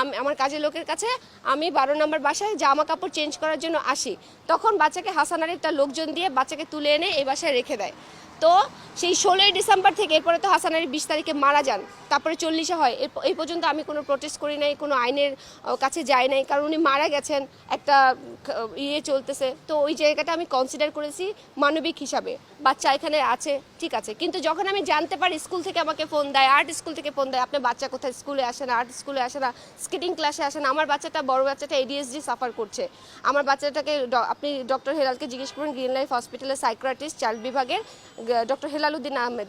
আমি, আমার কাজের লোকের কাছে আমি বারো নম্বর বাসায় জামা কাপড় চেঞ্জ করার জন্য আসি। তখন বাচ্চাকে হাসানারির তার লোকজন দিয়ে বাচ্চাকে তুলে এনে এই বাসায় রেখে দেয়। তো সেই ষোলোই ডিসেম্বর থেকে এরপরে তো হাসান আলী বিশ তারিখে মারা যান। তারপরে চল্লিশে হয়। এই পর্যন্ত আমি কোনো প্রোটেস্ট করি নাই, কোনো আইনের কাছে যাই নাই। কারণ উনি মারা গেছেন, একটা ইয়ে চলতেছে। তো ওই জায়গাটা আমি কনসিডার করেছি মানবিক হিসাবে। বাচ্চা এখানে আছে, ঠিক আছে। কিন্তু যখন আমি জানতে পারি স্কুল থেকে আমাকে ফোন দেয় আর্ট স্কুল থেকে ফোন দেয়, আপনার বাচ্চা কোথায়? স্কুলে আসে না আর্ট স্কুলে আসে না স্কেটিং ক্লাসে আসে না। আমার বাচ্চাটা, বড় বাচ্চাটা এডিএসডি সাফার করছে। আমার বাচ্চাটাকে আপনি ডক্টর হেলালকে জিজ্ঞেস করুন গ্রিন লাইফ হসপিটালের সাইক্রাটিস্ট চাইল্ড বিভাগের ডক্টর হেলালুদ্দিন আহমেদ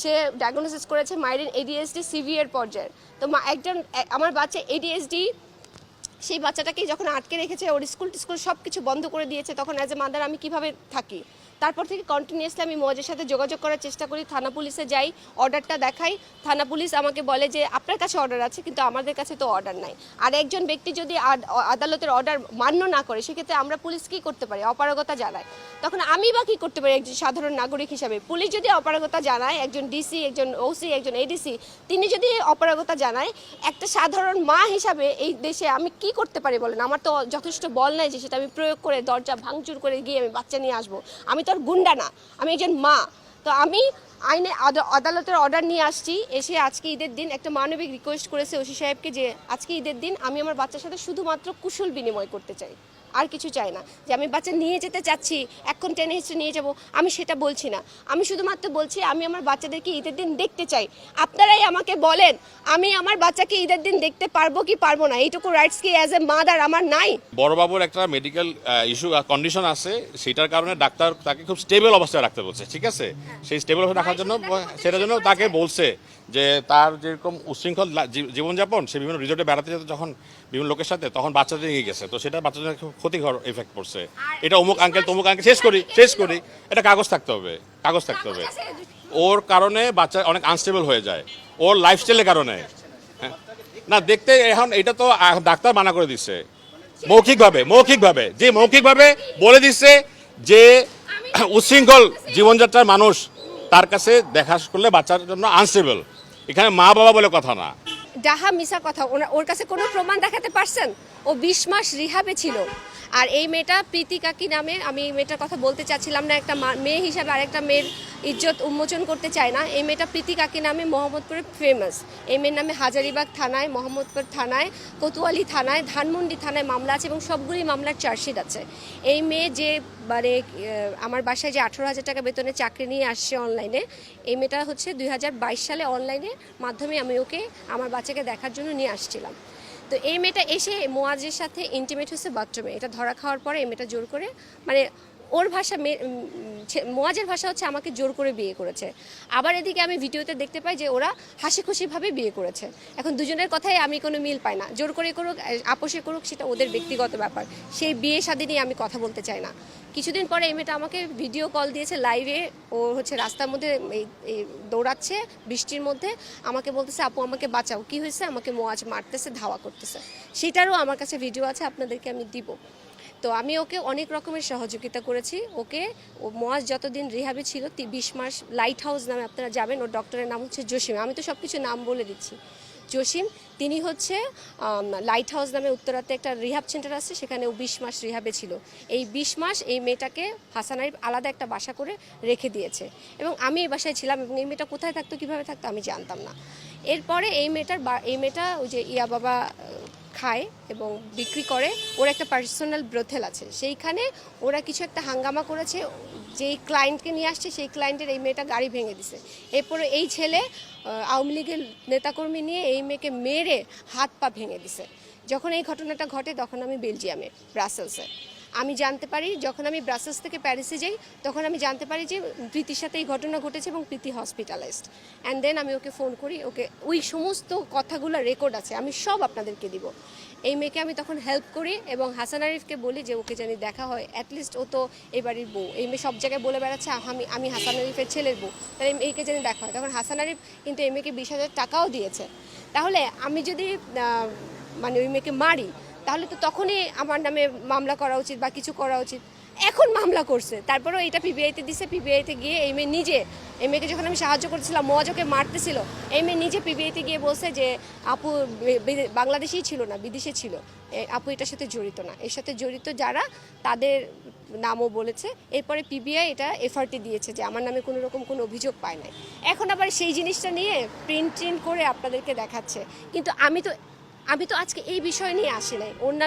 সে ডায়াগনোসিস করেছে মাইরিন এডিএসডি সিভিয়ার পর্যায়ের। তো একজন আমার বাচ্চা এডিএসডি সেই বাচ্চাটাকে যখন আটকে রেখেছে, ওর স্কুল টিস্কুল সব কিছু বন্ধ করে দিয়েছে, তখন অ্যাজ এ মাদার আমি কীভাবে থাকি? তারপর থেকে কন্টিনিউয়াসলি আমি মজের সাথে যোগাযোগ করার চেষ্টা করি, থানা পুলিশে যাই অর্ডারটা দেখাই। থানা পুলিশ আমাকে বলে যে, আপনার কাছে অর্ডার আছে, কিন্তু আমাদের কাছে তো অর্ডার নাই। আর একজন ব্যক্তি যদি আদ- আদালতের অর্ডার মান্য না করে, সেক্ষেত্রে আমরা পুলিশ কী করতে পারি? অপারগতা জানায়। তখন আমি বা কী করতে পারি একজন সাধারণ নাগরিক হিসাবে? পুলিশ যদি অপারগতা জানায়, একজন ডিসি একজন ওসি একজন এডিসি তিনি যদি অপারগতা জানায়, একটা সাধারণ মা হিসাবে এই দেশে আমি কি করতে পারি বলেন? আমার তো যথেষ্ট বল নাই যে সেটা আমি প্রয়োগ করে দরজা ভাঙচুর করে গিয়ে আমি বাচ্চা নিয়ে আসব। আমি তো আর গুন্ডা না, আমি একজন মা। তো আমি আইনে আদ- আদালতের অর্ডার নিয়ে আসছি, এসে আজকে ঈদের দিন একটা মানবিক রিকোয়েস্ট করেছে ওসি সাহেবকে যে, আজকে ঈদের দিন আমি আমার বাচ্চার সাথে শুধুমাত্র কুশল বিনিময় করতে চাই। আর কিছু চাই না। যে আমি বাচ্চা নিয়ে যেতে চাচ্ছি এখন টেনে হিস্ট্রি নিয়ে যাব আমি সেটা বলছি না। আমি শুধুমাত্র বলছি আমি আমার বাচ্চাদেরকে ঈদের দিন দেখতে চাই। আপনারাই আমাকে বলেন আমি আমার বাচ্চাকে ঈদের দিন দেখতে পারব কি পারব না? এইটুকু রাইটস কি অ্যাজ এ মাদার আমার নাই? বড়বাবুর একটা মেডিকেল ইস্যু কন্ডিশন আছে। সেটার কারণে ডাক্তার তাকে খুব স্টেবল অবস্থায় রাখতে বলছে ঠিক আছে? সেই স্টেবল অবস্থায় রাখার জন্য সেটার জন্য তাকে বলছে। যে তার যেরকম উশৃঙ্খল জীবনযাপন সে বিভিন্ন রিসোর্টে বেড়াতে যেত যখন বিভিন্ন লোকের সাথে তখন বাচ্চাদের নিয়ে গেছে। তো সেটা বাচ্চাদের ক্ষতিকর এফেক্ট পড়ছে। এটা অমুক আঙ্কেল তমুক আঙ্কেল শেষ করি শেষ করি। এটা কাগজ থাকতে হবে কাগজ থাকতে হবে। ওর কারণে বাচ্চা অনেক আনস্টেবল হয়ে যায়। ওর লাইফস্টাইলের কারণে। হ্যাঁ। না দেখতে এখন এটা তো ডাক্তার মানা করে দিচ্ছে মৌখিকভাবে মৌখিকভাবে যে মৌখিকভাবে বলে দিচ্ছে যে উচ্ছৃঙ্খল জীবনযাত্রার মানুষ তার কাছে দেখা করলে বাচ্চার জন্য আনস্টেবল এখানে মা বাবা বলে কথা না। ডাহা মিশা কথা। ওর কাছে কোনো প্রমাণ দেখাতে পারছেন? ও বিশ মাস রিহাবে ছিল। আর এই মেয়েটা প্রীতি কাকি নামে? আমি এই মেয়েটার কথা বলতে চাচ্ছিলাম না। একটা মেয়ে হিসাবে আরেকটা মেয়ের ইজ্জত উন্মোচন করতে চায় না। এই মেয়েটা প্রীতি কাকি নামে মোহাম্মদপুরে ফেমাস এই মেয়ের নামে হাজারিবাগ থানায়, মোহাম্মদপুর থানায়, কোতোয়ালি থানায়, ধানমন্ডি থানায় মামলা আছে এবং সবগুলি মামলার চার্জশিট আছে। এই মেয়ে যে মানে আমার বাসায় যে আঠেরো হাজার টাকা বেতনে চাকরি নিয়ে আসছে অনলাইনে এই মেয়েটা হচ্ছে দুই হাজার বাইশ সালে অনলাইনের মাধ্যমে আমি ওকে, আমার বাচ্চাকে দেখার জন্য নিয়ে আসছিলাম। তো এই মেয়েটা এসে মোয়াজের সাথে ইন্টিমেট হচ্ছে বাথরুমে এটা ধরা খাওয়ার পরে এই মেয়েটা জোর করে মানে ওর ভাষা মোয়াজের ভাষা হচ্ছে আমাকে জোর করে বিয়ে করেছে। আবার এদিকে আমি ভিডিওতে দেখতে পাই যে ওরা হাসি খুশিভাবে বিয়ে করেছে। এখন দুজনের কথাই আমি কোনো মিল পাই না। জোর করে করুক আপোষে করুক, সেটা ওদের ব্যক্তিগত ব্যাপার। সেই বিয়ে শাদী নিয়ে আমি কথা বলতে চাই না। কিছুদিন পরে এই মেয়েটা আমাকে ভিডিও কল দিয়েছে লাইভে ও হচ্ছে রাস্তার মধ্যে, এই দৌড়াচ্ছে বৃষ্টির মধ্যে। আমাকে বলতেছে, আপু, আমাকে বাঁচাও। কি হয়েছে? আমাকে মোয়াজ মারতেছে, ধাওয়া করতেছে। সেটারও আমার কাছে ভিডিও আছে, আপনাদেরকে আমি দিব। তো আমি ওকে অনেক রকমের সহযোগিতা করেছি। ওকে ও মোয়াজ যতদিন রিহাবে ছিল বিশ মাস লাইট হাউস নামে আপনারা যাবেন, ওর ডক্টরের নাম হচ্ছে জসিম। আমি তো সব কিছু নাম বলে দিচ্ছি। জসিম, তিনি হচ্ছে লাইট হাউস নামে উত্তরাতে একটা রিহাব সেন্টার আছে, সেখানে ও বিশ মাস রিহাবে ছিল। এই বিশ মাস এই মেয়েটাকে হাসান আরিফ আলাদা একটা বাসা করে রেখে দিয়েছে। এবং আমি এই বাসায় ছিলাম এবং এই মেয়েটা কোথায় থাকতো, কীভাবে থাকতো, আমি জানতাম না। এরপরে এই মেয়েটার এই মেয়েটা ওই যে ইয়া বাবা খায় এবং বিক্রি করে, ওর একটা পার্সোনাল ব্রোথেল আছে। সেইখানে ওরা কিছু একটা হাঙ্গামা করেছে, যেই ক্লায়েন্টকে নিয়ে আসছে, সেই ক্লায়েন্টের এই মেয়েটা গাড়ি ভেঙে দিছে। এরপরে এই ছেলে আওয়ামী লীগের নেতাকর্মী নিয়ে এই মেয়েকে মেরে হাত পা ভেঙে দিছে। যখন এই ঘটনাটা ঘটে, তখন আমি বেলজিয়ামে, ব্রাসেলসে। আমি জানতে পারি, যখন আমি ব্রাসেলস থেকে প্যারিসে যাই, তখন আমি জানতে পারি যে প্রীতির সাথে এই ঘটনা ঘটেছে এবং প্রীতি হসপিটালাইজড অ্যান্ড দেন আমি ওকে ফোন করি, ওকে, ওই সমস্ত কথাগুলো রেকর্ড আছে, আমি সব আপনাদেরকে দিব। এই মেয়েকে আমি তখন হেল্প করি এবং হাসান আরিফকে বলি যে ওকে জানি দেখা হয় অ্যাটলিস্ট ও তো এই বাড়ির বউ। এই মেয়ে সব জায়গায় বলে বেড়াচ্ছে আমি আমি হাসান আরিফের ছেলের বউ। তাহলে এই মেয়েকে জানি দেখা হয়। তখন হাসান আরিফ কিন্তু এই মেয়েকে বিশ হাজার টাকাও দিয়েছে। তাহলে আমি যদি মানে ওই মেয়েকে মারি তাহলে তো তখনই আমার নামে মামলা করা উচিত বা কিছু করা উচিত। এখন মামলা করছে। তারপরেও এটা পিবিআইতে দিছে। পিবিআইতে গিয়ে এই মেয়ে নিজে, এই মেয়েকে যখন আমি সাহায্য করছিলাম মজাকে মারতেছিল। এই মেয়ে নিজে পিবিআইতে গিয়ে বলছে যে, আপু বাংলাদেশেই ছিল না, বিদেশে ছিল। আপু এটার সাথে জড়িত না। এর সাথে জড়িত যারা, তাদের নামও বলেছে। এরপরে পিবিআই এটা এফআরটি দিয়েছে যে, আমার নামে কোনো রকম কোনো অভিযোগ পায় নাই। এখন আবার সেই জিনিসটা নিয়ে প্রিন্ট ট্রিন্ট করে আপনাদেরকে দেখাচ্ছে। কিন্তু আমি তো আমি তো আজকে এই বিষয় নিয়ে আসি নাই। ওর